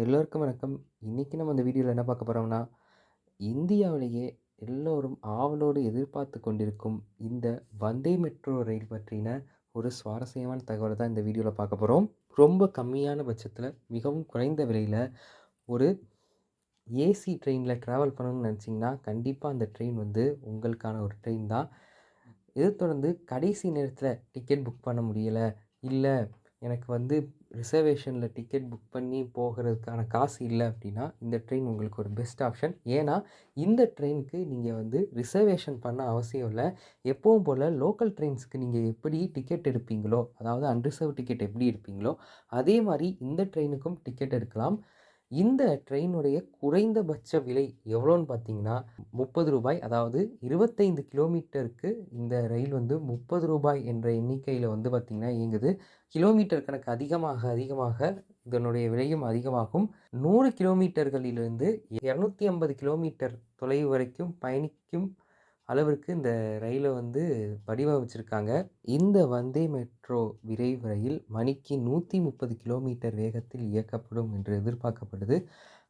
எல்லோருக்கும் வணக்கம். இன்றைக்கி நம்ம இந்த வீடியோவில் என்ன பார்க்க போகிறோம்னா இந்தியாவிலேயே எல்லோரும் ஆவலோடு எதிர்பார்த்து கொண்டிருக்கும் இந்த வந்தே மெட்ரோ ரயில் பற்றின ஒரு சுவாரஸ்யமான தகவலை தான் இந்த வீடியோவில் பார்க்க போகிறோம் ரொம்ப கம்மியான பட்சத்தில் மிகவும் குறைந்த விலையில் ஒரு ஏசி ட்ரெயினில் ட்ராவல் பண்ணணும்னு நினச்சிங்கன்னா கண்டிப்பாக அந்த ட்ரெயின் வந்து உங்களுக்கான ஒரு ட்ரெயின் தான். இதை தொடர்ந்து கடைசி நேரத்தில் டிக்கெட் புக் பண்ண முடியலை இல்லை எனக்கு வந்து ரிசர்வேஷனில் டிக்கெட் புக் பண்ணி போகிறதுக்கான காசு இல்லை அப்படின்னா இந்த ட்ரெயின் உங்களுக்கு ஒரு பெஸ்ட் ஆப்ஷன். ஏன்னா, இந்த ட்ரெயினுக்கு நீங்கள் வந்து ரிசர்வேஷன் பண்ண அவசியம் இல்லை எப்பவும் போல் லோக்கல் ட்ரெயின்ஸுக்கு நீங்கள் எப்படி டிக்கெட் எடுப்பீங்களோ, அதாவது அன்ரிசர்வ் டிக்கெட் எப்படி எடுப்பீங்களோ, அதே மாதிரி இந்த ட்ரெயினுக்கும் டிக்கெட் எடுக்கலாம். இந்த ட்ரெயினுடைய குறைந்தபட்ச விலை எவ்வளோன்னு பார்த்தீங்கன்னா, முப்பது ரூபாய் அதாவது 25 கிலோமீட்டருக்கு இந்த ரயில் வந்து முப்பது ரூபாய் என்ற எண்ணிக்கையில் வந்து பார்த்தீங்கன்னா இயங்குது. கிலோமீட்டர் கணக்கு அதிகமாக, அதிகமாக இதனுடைய விலையும் அதிகமாகும். நூறு கிலோமீட்டர்களிலிருந்து 250 கிலோமீட்டர் தொலைவு வரைக்கும் பயணிக்கும் அளவிற்கு இந்த ரயிலை வந்து வடிவமைச்சிருக்காங்க. இந்த வந்தே மெட்ரோ விரைவு ரயில் மணிக்கு 130 கிலோமீட்டர் வேகத்தில் இயக்கப்படும் என்று எதிர்பார்க்கப்படுது.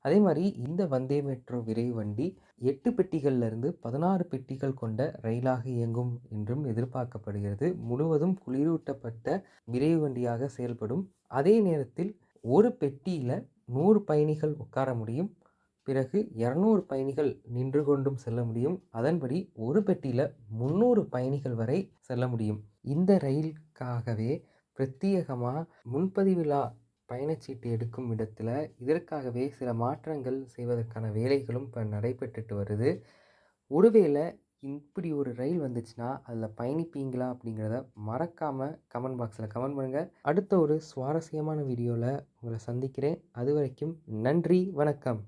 அதே மாதிரி இந்த வந்தே மெட்ரோ விரைவு வண்டி எட்டு பெட்டிகள்லேருந்து பதினாறு பெட்டிகள் கொண்ட ரயிலாக இயங்கும் என்றும் எதிர்பார்க்கப்படுகிறது. முழுவதும் குளிரூட்டப்பட்ட விரைவு வண்டியாக செயல்படும். அதே நேரத்தில் ஒரு பெட்டியில் நூறு பயணிகள் உட்கார முடியும். பிறகு 200 பயணிகள் நின்று கொண்டும் செல்ல முடியும். அதன்படி ஒரு பெட்டியில் முந்நூறு பயணிகள் வரை செல்ல முடியும். இந்த ரயிலுக்காகவே பிரத்யேகமாக முன்பதிவிழா பயணச்சீட்டு எடுக்கும் இடத்துல இதற்காகவே சில மாற்றங்கள் செய்வதற்கான வேலைகளும் இப்போ நடைபெற்றுட்டு வருது. ஒருவேளை இப்படி ஒரு ரயில் வந்துச்சுன்னா, அதில் பயணிப்பீங்களா? அப்படிங்கிறத மறக்காமல் கமெண்ட் பாக்ஸில் கமெண்ட் பண்ணுங்கள் அடுத்த ஒரு சுவாரஸ்யமான வீடியோவில் உங்களை சந்திக்கிறேன். அது வரைக்கும் நன்றி, வணக்கம்.